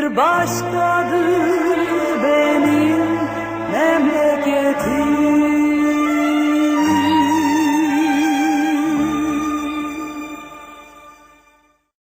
Bir başkadır